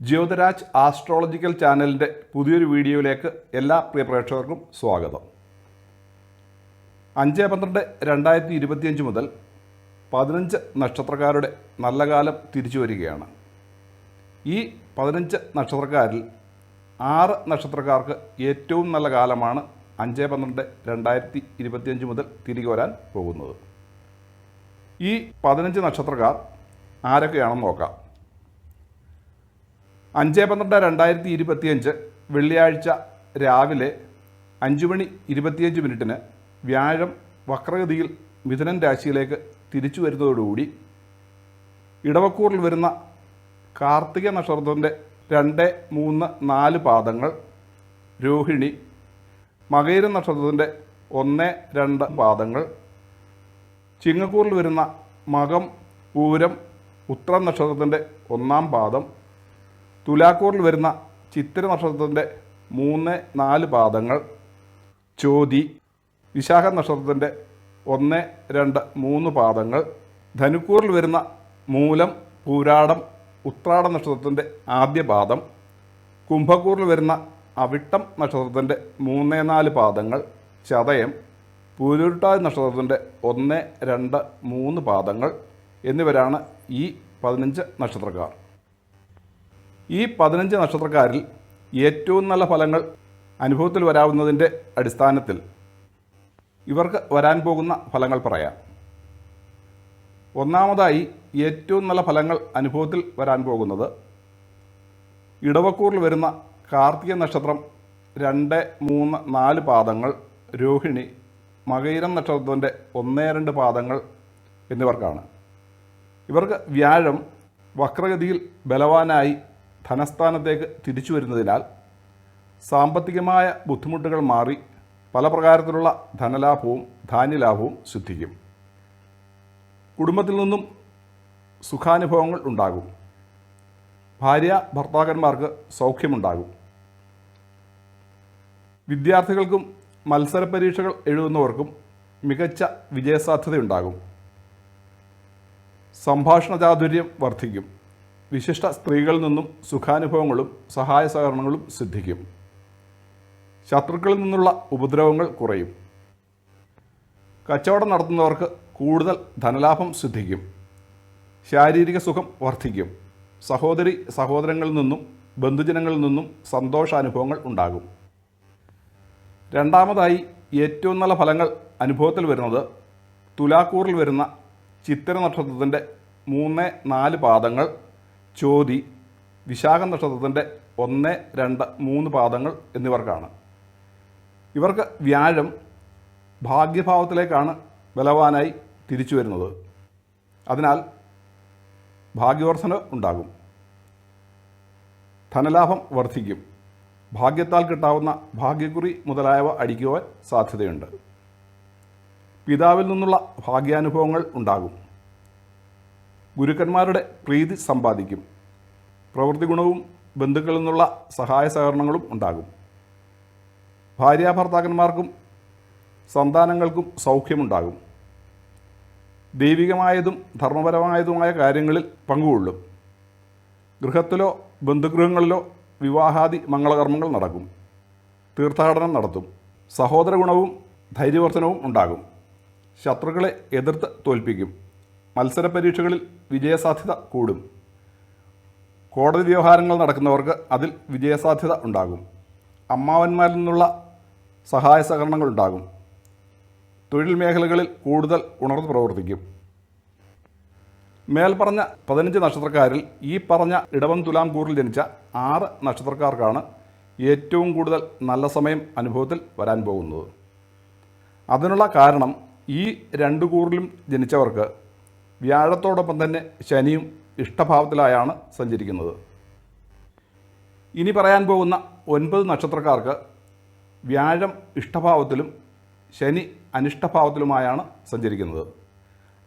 Jyothiraj astrological ചാനലിന്റെ പുതിയൊരു വീഡിയോയിലേക്ക് എല്ലാ പ്രിയ പ്രേക്ഷകർക്കും സ്വാഗതം. അഞ്ച് പന്ത്രണ്ട് രണ്ടായിരത്തി ഇരുപത്തിയഞ്ച് മുതൽ പതിനഞ്ച് നക്ഷത്രക്കാരുടെ നല്ല കാലം തിരിച്ചു വരികയാണ്. ഈ പതിനഞ്ച് നക്ഷത്രക്കാരിൽ ആറ് നക്ഷത്രക്കാർക്ക് ഏറ്റവും നല്ല കാലമാണ് അഞ്ച് പന്ത്രണ്ട് രണ്ടായിരത്തി ഇരുപത്തിയഞ്ച് മുതൽ തിരികെ വരാൻ പോകുന്നത്. ഈ പതിനഞ്ച് നക്ഷത്രക്കാർ ആരൊക്കെയാണെന്ന് നോക്കാം. അഞ്ച് പന്ത്രണ്ട് രണ്ടായിരത്തി ഇരുപത്തിയഞ്ച് വെള്ളിയാഴ്ച രാവിലെ അഞ്ച് മണി ഇരുപത്തിയഞ്ച് മിനിറ്റിന് വ്യാഴം വക്രഗതിയിൽ മിഥുനൻ രാശിയിലേക്ക് തിരിച്ചു വരുന്നതോടുകൂടി ഇടവക്കൂറിൽ വരുന്ന കാർത്തിക നക്ഷത്രത്തിന്റെ രണ്ട് മൂന്ന് നാല് പാദങ്ങൾ രോഹിണി മകയിര നക്ഷത്രത്തിന്റെ ഒന്ന് രണ്ട് പാദങ്ങൾ ചിങ്ങക്കൂറിൽ വരുന്ന മകം പൂരം ഉത്രം നക്ഷത്രത്തിന്റെ ഒന്നാം പാദം തുലാക്കൂറിൽ വരുന്ന ചിത്തിര നക്ഷത്രത്തിന്റെ മൂന്ന് നാല് പാദങ്ങൾ ചോതി വിശാഖ നക്ഷത്രത്തിന്റെ ഒന്ന് രണ്ട് മൂന്ന് പാദങ്ങൾ ധനുക്കൂറിൽ വരുന്ന മൂലം പൂരാടം ഉത്രാട നക്ഷത്രത്തിന്റെ ആദ്യ പാദം കുംഭക്കൂറിൽ വരുന്ന അവിട്ടം നക്ഷത്രത്തിന്റെ മൂന്ന് നാല് പാദങ്ങൾ ചതയം പൂരുരുട്ടാതി നക്ഷത്രത്തിന്റെ ഒന്ന് രണ്ട് മൂന്ന് പാദങ്ങൾ എന്നിവരാണ് ഈ പതിനഞ്ച് നക്ഷത്രക്കാർ. ഈ പതിനഞ്ച് നക്ഷത്രക്കാരിൽ ഏറ്റവും നല്ല ഫലങ്ങൾ അനുഭവത്തിൽ വരാവുന്നതിന്റെ അടിസ്ഥാനത്തിൽ ഇവർക്ക് വരാൻ പോകുന്ന ഫലങ്ങൾ പറയാം. ഒന്നാമതായി ഏറ്റവും നല്ല ഫലങ്ങൾ അനുഭവത്തിൽ വരാൻ പോകുന്നത് ഇടവക്കൂറിൽ വരുന്ന കാർത്തിക നക്ഷത്രം രണ്ട് മൂന്ന് നാല് പാദങ്ങൾ രോഹിണി മകയിരം നക്ഷത്രത്തിന്റെ ഒന്ന് രണ്ട് പാദങ്ങൾ എന്നിവർക്കാണ്. ഇവർക്ക് വ്യാഴം വക്രഗതിയിൽ ബലവാനായി ധനസ്ഥാനത്തേക്ക് തിരിച്ചു വരുന്നതിനാൽ സാമ്പത്തികമായ ബുദ്ധിമുട്ടുകൾ മാറി പല പ്രകാരത്തിലുള്ള ധനലാഭവും ധാന്യലാഭവും സിദ്ധിക്കും. കുടുംബത്തിൽ നിന്നും സുഖാനുഭവങ്ങൾ ഉണ്ടാകും. ഭാര്യ ഭർത്താക്കന്മാർക്ക് സൗഖ്യമുണ്ടാകും. വിദ്യാർത്ഥികൾക്കും മത്സര പരീക്ഷകൾ എഴുതുന്നവർക്കും മികച്ച വിജയസാധ്യതയുണ്ടാകും. സംഭാഷണ ചാതുര്യം വർദ്ധിക്കും. വിശിഷ്ട സ്ത്രീകളിൽ നിന്നും സുഖാനുഭവങ്ങളും സഹായ സഹകരണങ്ങളും സിദ്ധിക്കും. ശത്രുക്കളിൽ നിന്നുള്ള ഉപദ്രവങ്ങൾ കുറയും. കച്ചവടം നടത്തുന്നവർക്ക് കൂടുതൽ ധനലാഭം സിദ്ധിക്കും. ശാരീരിക സുഖം വർദ്ധിക്കും. സഹോദരി സഹോദരങ്ങളിൽ നിന്നും ബന്ധുജനങ്ങളിൽ നിന്നും സന്തോഷാനുഭവങ്ങൾ ഉണ്ടാകും. രണ്ടാമതായി ഏറ്റവും നല്ല ഫലങ്ങൾ അനുഭവത്തിൽ വരുന്നത് തുലാക്കൂറിൽ വരുന്ന ചിത്തിര നക്ഷത്രത്തിന്റെ മൂന്ന് നാല് പാദങ്ങൾ ചോതി വിശാഖ നക്ഷത്രത്തിന്റെ ഒന്ന് രണ്ട് മൂന്ന് പാദങ്ങൾ എന്നിവർക്കാണ്. ഇവർക്ക് വ്യാഴം ഭാഗ്യഭാവത്തിലേക്കാണ് ബലവാനായി തിരിച്ചു വരുന്നത്. അതിനാൽ ഭാഗ്യവർദ്ധന ഉണ്ടാകും. ധനലാഭം വർദ്ധിക്കും. ഭാഗ്യത്താൽ കിട്ടാവുന്ന ഭാഗ്യക്കുറി മുതലായവ അടിക്കുവാൻ സാധ്യതയുണ്ട്. പിതാവിൽ നിന്നുള്ള ഭാഗ്യാനുഭവങ്ങൾ ഉണ്ടാകും. ഗുരുക്കന്മാരുടെ പ്രീതി സമ്പാദിക്കും. പ്രവൃത്തി ഗുണവും ബന്ധുക്കളിൽ നിന്നുള്ള സഹായ സഹകരണങ്ങളും ഉണ്ടാകും. ഭാര്യാഭർത്താക്കന്മാർക്കും സന്താനങ്ങൾക്കും സൗഖ്യമുണ്ടാകും. ദൈവികമായതും ധർമ്മപരമായതുമായ കാര്യങ്ങളിൽ പങ്കുകൊള്ളും. ഗൃഹത്തിലോ ബന്ധുഗൃഹങ്ങളിലോ വിവാഹാദി മംഗളകർമ്മങ്ങൾ നടക്കും. തീർത്ഥാടനം നടത്തും. സഹോദര ഗുണവും ധൈര്യവർദ്ധനവും ഉണ്ടാകും. ശത്രുക്കളെ എതിർത്ത് തോൽപ്പിക്കും. മത്സര പരീക്ഷകളിൽ വിജയസാധ്യത കൂടും. കോടതി വ്യവഹാരങ്ങൾ നടക്കുന്നവർക്ക് അതിൽ വിജയസാധ്യത ഉണ്ടാകും. അമ്മാവന്മാരിൽ നിന്നുള്ള സഹായ സഹകരണങ്ങൾ ഉണ്ടാകും. തൊഴിൽ മേഖലകളിൽ കൂടുതൽ ഉണർന്നു പ്രവർത്തിക്കും. മേൽപ്പറഞ്ഞ പതിനഞ്ച് നക്ഷത്രക്കാരിൽ ഈ പറഞ്ഞ ഇടവം തുലാംകൂറിൽ ജനിച്ച ആറ് നക്ഷത്രക്കാർക്കാണ് ഏറ്റവും കൂടുതൽ നല്ല സമയം അനുഭവത്തിൽ വരാൻ പോകുന്നത്. അതിനുള്ള കാരണം ഈ രണ്ട് കൂറിലും ജനിച്ചവർക്ക് വ്യാഴത്തോടൊപ്പം തന്നെ ശനിയും ഇഷ്ടഭാവത്തിലായാണ് സഞ്ചരിക്കുന്നത്. ഇനി പറയാൻ പോകുന്ന ഒൻപത് നക്ഷത്രക്കാർക്ക് വ്യാഴം ഇഷ്ടഭാവത്തിലും ശനി അനിഷ്ടഭാവത്തിലുമായാണ് സഞ്ചരിക്കുന്നത്.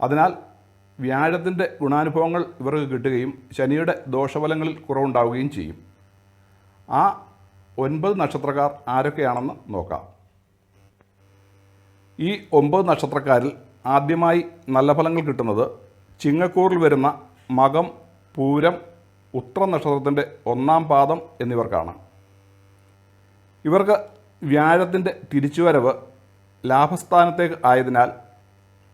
അതിനാൽ വ്യാഴത്തിന്റെ ഗുണാനുഭവങ്ങൾ ഇവർക്ക് കിട്ടുകയും ശനിയുടെ ദോഷഫലങ്ങളിൽ കുറവുണ്ടാവുകയും ചെയ്യും. ആ ഒൻപത് നക്ഷത്രക്കാർ ആരൊക്കെയാണെന്ന് നോക്കാം. ഈ ഒമ്പത് നക്ഷത്രക്കാരിൽ ആദ്യമായി നല്ല ഫലങ്ങൾ കിട്ടുന്നത് ചിങ്ങക്കൂറിൽ വരുന്ന മകം പൂരം ഉത്ര നക്ഷത്രത്തിന്റെ ഒന്നാം പാദം എന്നിവർക്കാണ്. ഇവർക്ക് വ്യാഴത്തിന്റെ തിരിച്ചുവരവ് ലാഭസ്ഥാനത്തേക്ക് ആയതിനാൽ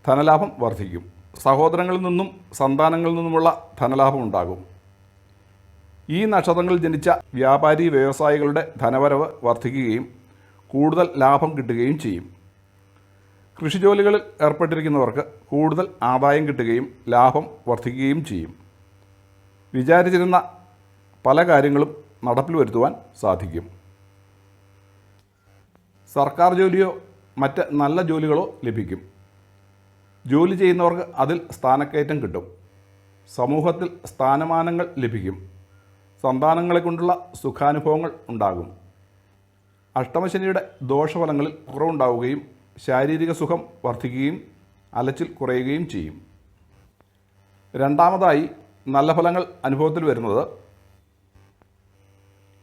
ധനലാഭം വർദ്ധിക്കും. സഹോദരങ്ങളിൽ നിന്നും സന്താനങ്ങളിൽ നിന്നുമുള്ള ധനലാഭം ഉണ്ടാകും. ഈ നക്ഷത്രങ്ങളിൽ ജനിച്ച വ്യാപാരി വ്യവസായികളുടെ ധനവരവ് വർദ്ധിക്കുകയും കൂടുതൽ ലാഭം കിട്ടുകയും ചെയ്യും. കൃഷിജോലികളിൽ ഏർപ്പെട്ടിരിക്കുന്നവർക്ക് കൂടുതൽ ആദായം കിട്ടുകയും ലാഭം വർദ്ധിക്കുകയും ചെയ്യും. വിചാരിച്ചിരുന്ന പല കാര്യങ്ങളും നടപ്പിൽ വരുത്തുവാൻ സാധിക്കും. സർക്കാർ ജോലിയോ മറ്റ് നല്ല ജോലികളോ ലഭിക്കും. ജോലി ചെയ്യുന്നവർക്ക് അതിൽ സ്ഥാനക്കയറ്റം കിട്ടും. സമൂഹത്തിൽ സ്ഥാനമാനങ്ങൾ ലഭിക്കും. സന്താനങ്ങളെ കൊണ്ടുള്ള സുഖാനുഭവങ്ങൾ ഉണ്ടാകും. അഷ്ടമശനിയുടെ ദോഷഫലങ്ങളിൽ കുറവുണ്ടാവുകയും ശാരീരിക സുഖം വർദ്ധിക്കുകയും അലച്ചിൽ കുറയുകയും ചെയ്യും. രണ്ടാമതായി നല്ല ഫലങ്ങൾ അനുഭവത്തിൽ വരുന്നത്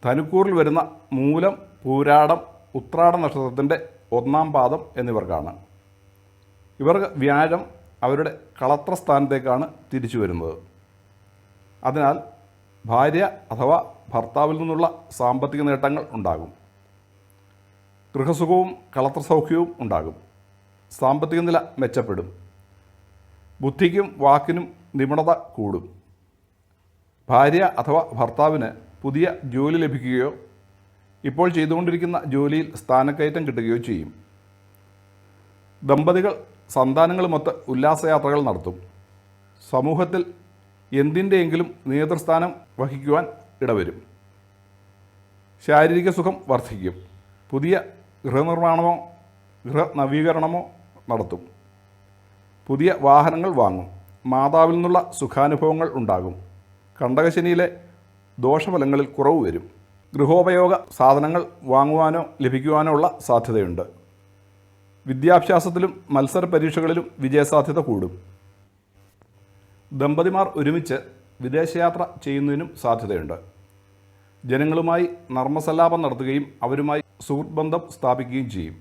ധനുക്കൂറിൽ വരുന്ന മൂലം പൂരാടം ഉത്രാട നക്ഷത്രത്തിന്റെ ഒന്നാം പാദം എന്നിവർക്കാണ്. ഇവർക്ക് വ്യാഴം അവരുടെ കളത്ര സ്ഥാനത്തേക്കാണ് തിരിച്ചു വരുന്നത്. അതിനാൽ ഭാര്യ അഥവാ ഭർത്താവിൽ നിന്നുള്ള സാമ്പത്തിക നേട്ടങ്ങൾ ഉണ്ടാകും. ഗൃഹസുഖവും കളത്ര സൗഖ്യവും ഉണ്ടാകും. സാമ്പത്തിക നില മെച്ചപ്പെടും. ബുദ്ധിക്കും വാക്കിനും നിപുണത കൂടും. ഭാര്യ അഥവാ ഭർത്താവിന് പുതിയ ജോലി ലഭിക്കുകയോ ഇപ്പോൾ ചെയ്തുകൊണ്ടിരിക്കുന്ന ജോലിയിൽ സ്ഥാനക്കയറ്റം കിട്ടുകയോ ചെയ്യും. ദമ്പതികൾ സന്താനങ്ങളുമൊത്ത് ഉല്ലാസയാത്രകൾ നടത്തും. സമൂഹത്തിൽ എന്തിന്റെയെങ്കിലും നേതൃസ്ഥാനം വഹിക്കുവാൻ ഇടവരും. ശാരീരിക സുഖം വർദ്ധിക്കും. പുതിയ ഗൃഹനിർമ്മാണമോ ഗൃഹ നവീകരണമോ നടത്തും. പുതിയ വാഹനങ്ങൾ വാങ്ങും. മാതാവിൽ നിന്നുള്ള സുഖാനുഭവങ്ങൾ ഉണ്ടാകും. കണ്ടകശനിയിലെ ദോഷഫലങ്ങളിൽ കുറവ് വരും. ഗൃഹോപയോഗ സാധനങ്ങൾ വാങ്ങുവാനോ ലഭിക്കുവാനോ ഉള്ള സാധ്യതയുണ്ട്. വിദ്യാഭ്യാസത്തിലും മത്സര പരീക്ഷകളിലും വിജയസാധ്യത കൂടും. ദമ്പതിമാർ ഒരുമിച്ച് വിദേശയാത്ര ചെയ്യുന്നതിനും സാധ്യതയുണ്ട്. ജനങ്ങളുമായി നർമ്മസല്ലാപം നടത്തുകയും അവരുമായി സുഹൃത്ത് ബന്ധം സ്ഥാപിക്കുകയും ചെയ്യും.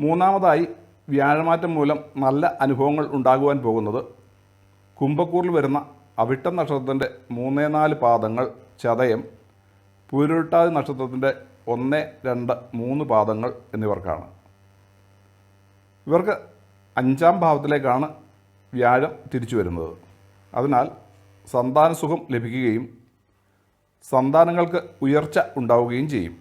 മൂന്നാമതായി വ്യാഴമാറ്റം മൂലം നല്ല അനുഭവങ്ങൾ ഉണ്ടാകുവാൻ പോകുന്നത് കുംഭക്കൂറിൽ വരുന്ന അവിട്ടം നക്ഷത്രത്തിന്റെ മൂന്നേ നാല് പാദങ്ങൾ ചതയം പൂരുരുട്ടാതി നക്ഷത്രത്തിന്റെ ഒന്ന് രണ്ട് മൂന്ന് പാദങ്ങൾ എന്നിവർക്കാണ്. ഇവർക്ക് അഞ്ചാം ഭാവത്തിലേക്കാണ് വ്യാഴം തിരിച്ചു വരുന്നത്. അതിനാൽ സന്താനസുഖം ലഭിക്കുകയും സന്താനങ്ങൾക്ക് ഉയർച്ച ഉണ്ടാവുകയും ചെയ്യും.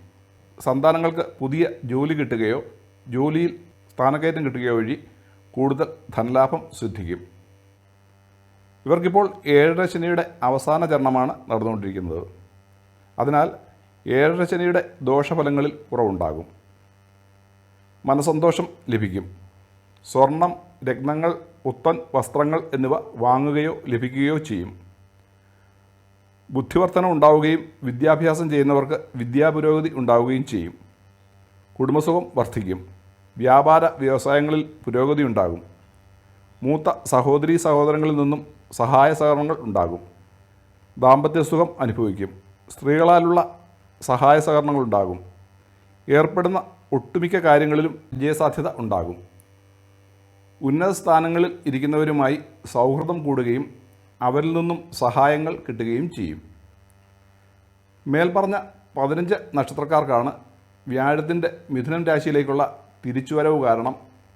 സന്താനങ്ങൾക്ക് പുതിയ ജോലി കിട്ടുകയോ ജോലിയിൽ സ്ഥാനക്കയറ്റം കിട്ടുകയോ വഴി കൂടുതൽ ധനലാഭം സിദ്ധിക്കും. ഇവർക്കിപ്പോൾ ഏഴര ശനിയുടെ അവസാന ചരണമാണ് നടന്നുകൊണ്ടിരിക്കുന്നത്. അതിനാൽ ഏഴര ശനിയുടെ ദോഷഫലങ്ങളിൽ കുറവുണ്ടാകും. മനസന്തോഷം ലഭിക്കും. സ്വർണം രത്നങ്ങൾ ഉത്തൻ വസ്ത്രങ്ങൾ എന്നിവ വാങ്ങുകയോ ലഭിക്കുകയോ ചെയ്യും. ബുദ്ധിവർത്തനം ഉണ്ടാവുകയും വിദ്യാഭ്യാസം ചെയ്യുന്നവർക്ക് വിദ്യാപുരോഗതി ഉണ്ടാവുകയും ചെയ്യും. കുടുംബസുഖം വർദ്ധിക്കും. വ്യാപാര വ്യവസായങ്ങളിൽ പുരോഗതി ഉണ്ടാകും. മൂത്ത സഹോദരി സഹോദരങ്ങളിൽ നിന്നും സഹായ സഹകരണങ്ങൾ ഉണ്ടാകും. ദാമ്പത്യസുഖം അനുഭവിക്കും. സ്ത്രീകളാലുള്ള സഹായ സഹകരണങ്ങൾ ഉണ്ടാകും. ഏർപ്പെടുന്ന ഒട്ടുമിക്ക കാര്യങ്ങളിലും വിജയസാധ്യത ഉണ്ടാകും. ഉന്നത സ്ഥാനങ്ങളിൽ ഇരിക്കുന്നവരുമായി സൗഹൃദം കൂടുകയും അവരിൽ നിന്നും സഹായങ്ങൾ കിട്ടുകയും ചെയ്യും. മേൽപ്പറഞ്ഞ പതിനഞ്ച് നക്ഷത്രക്കാർക്കാണ് വ്യാഴത്തിന്റെ മിഥുനം രാശിയിലേക്കുള്ള തിരിച്ചുവരവ് കാരണം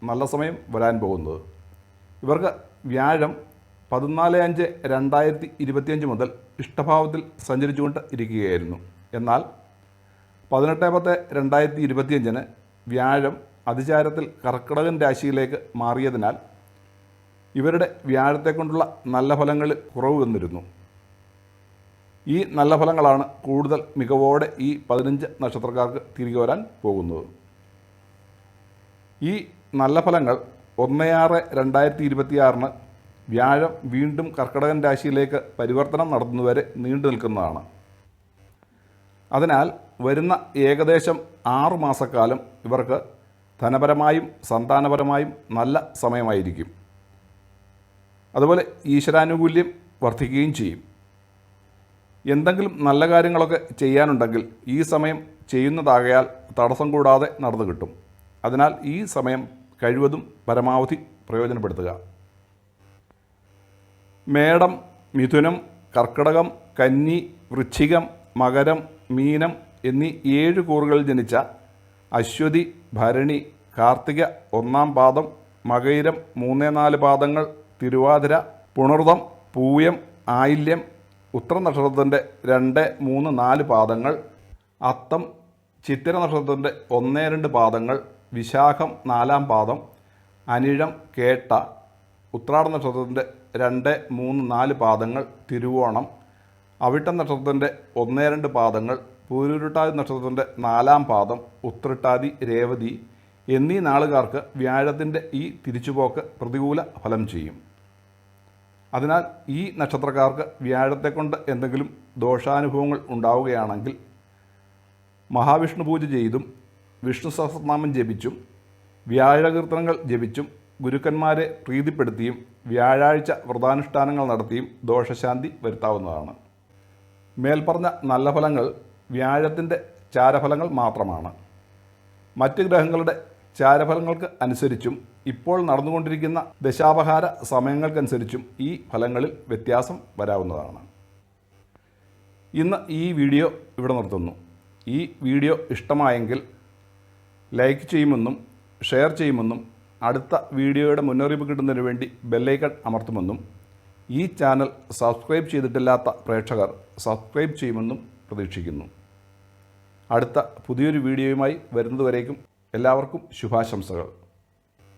നല്ല സമയം വരാൻ പോകുന്നത്. ഇവർക്ക് വ്യാഴം പതിനാല് അഞ്ച് രണ്ടായിരത്തി ഇരുപത്തിയഞ്ച് മുതൽ ഇഷ്ടഭാവത്തിൽ സഞ്ചരിച്ചുകൊണ്ട് ഇരിക്കുകയായിരുന്നു. എന്നാൽ പതിനെട്ട് പത്ത് രണ്ടായിരത്തി ഇരുപത്തിയഞ്ചിന് വ്യാഴം അതിചാരത്തിൽ കർക്കിടകൻ രാശിയിലേക്ക് മാറിയതിനാൽ ഇവരുടെ വ്യാഴത്തെ കൊണ്ടുള്ള നല്ല ഫലങ്ങൾ കുറവ് വന്നിരുന്നു ഈ നല്ല ഫലങ്ങളാണ് കൂടുതൽ മികവോടെ ഈ പതിനഞ്ച് നക്ഷത്രക്കാർക്ക് തിരികെ വരാൻ പോകുന്നത്. ഈ നല്ല ഫലങ്ങൾ ഒന്ന് ആറ് രണ്ടായിരത്തി ഇരുപത്തിയാറിന് വ്യാഴം വീണ്ടും കർക്കിടകൻ രാശിയിലേക്ക് പരിവർത്തനം നടത്തുന്നതുവരെ നീണ്ടു നിൽക്കുന്നതാണ്. അതിനാൽ വരുന്ന ഏകദേശം ആറു മാസക്കാലം ഇവർക്ക് ധനപരമായും സന്താനപരമായും നല്ല സമയമായിരിക്കും. അതുപോലെ ഈശ്വരാനുകൂല്യം വർദ്ധിക്കുകയും ചെയ്യും. എന്തെങ്കിലും നല്ല കാര്യങ്ങളൊക്കെ ചെയ്യാനുണ്ടെങ്കിൽ ഈ സമയം ചെയ്യുന്നതാകയാൽ തടസ്സം കൂടാതെ നടന്നു കിട്ടും. അതിനാൽ ഈ സമയം കഴിവതും പരമാവധി പ്രയോജനപ്പെടുത്തുക. മേടം മിഥുനം കർക്കിടകം കന്നി വൃശ്ചികം മകരം മീനം എന്നീ ഏഴ് കൂറുകളിൽ ജനിച്ച അശ്വതി ഭരണി കാർത്തിക ഒന്നാം പാദം മകയിരം മൂന്നേ നാല് പാദങ്ങൾ തിരുവാതിര പുണർതം പൂയം ആയില്യം ഉത്തര നക്ഷത്രത്തിന്റെ രണ്ട് മൂന്ന് നാല് പാദങ്ങൾ അത്തം ചിത്തിര നക്ഷത്രത്തിന്റെ ഒന്ന് രണ്ട് പാദങ്ങൾ വിശാഖം നാലാം പാദം അനിഴം കേട്ട ഉത്രാട നക്ഷത്രത്തിന്റെ രണ്ട് മൂന്ന് നാല് പാദങ്ങൾ തിരുവോണം അവിട്ടം നക്ഷത്രത്തിന്റെ ഒന്ന് രണ്ട് പാദങ്ങൾ പൂരുരുട്ടാതി നക്ഷത്രത്തിന്റെ നാലാം പാദം ഉത്രട്ടാതി രേവതി എന്നീ നാളുകാർക്ക് വ്യാഴത്തിന്റെ ഈ തിരിച്ചുപോക്ക് പ്രതികൂല ഫലം ചെയ്യും. അതിനാൽ ഈ നക്ഷത്രക്കാർക്ക് വ്യാഴത്തെക്കൊണ്ട് എന്തെങ്കിലും ദോഷാനുഭവങ്ങൾ ഉണ്ടാവുകയാണെങ്കിൽ മഹാവിഷ്ണു പൂജ ചെയ്തും വിഷ്ണു സഹസ്രനാമം ജപിച്ചും വ്യാഴകീർത്തനങ്ങൾ ജപിച്ചും ഗുരുക്കന്മാരെ പ്രീതിപ്പെടുത്തിയും വ്യാഴാഴ്ച വ്രതാനുഷ്ഠാനങ്ങൾ നടത്തിയും ദോഷശാന്തി വരുത്താവുന്നതാണ്. മേൽപ്പറഞ്ഞ നല്ല ഫലങ്ങൾ വ്യാഴത്തിന്റെ ചാരഫലങ്ങൾ മാത്രമാണ്. മറ്റ് ഗ്രഹങ്ങളുടെ ചാരഫലങ്ങൾക്ക് അനുസരിച്ചും ഇപ്പോൾ നടന്നുകൊണ്ടിരിക്കുന്ന ദശാപഹാര സമയങ്ങൾക്കനുസരിച്ചും ഈ ഫലങ്ങളിൽ വ്യത്യാസം വരാവുന്നതാണ്. ഇന്ന് ഈ വീഡിയോ ഇവിടെ നിർത്തുന്നു. ഈ വീഡിയോ ഇഷ്ടമായെങ്കിൽ ലൈക്ക് ചെയ്യുമെന്നും ഷെയർ ചെയ്യുമെന്നും അടുത്ത വീഡിയോയുടെ മുന്നറിയിപ്പ് കിട്ടുന്നതിന് വേണ്ടി ബെല്ലൈക്കൺ അമർത്തുമെന്നും ഈ ചാനൽ സബ്സ്ക്രൈബ് ചെയ്തിട്ടില്ലാത്ത പ്രേക്ഷകർ സബ്സ്ക്രൈബ് ചെയ്യുമെന്നും പ്രതീക്ഷിക്കുന്നു. അടുത്ത പുതിയൊരു വീഡിയോയുമായി വരുന്നതുവരേക്കും എല്ലാവർക്കും ശുഭാശംസകൾ.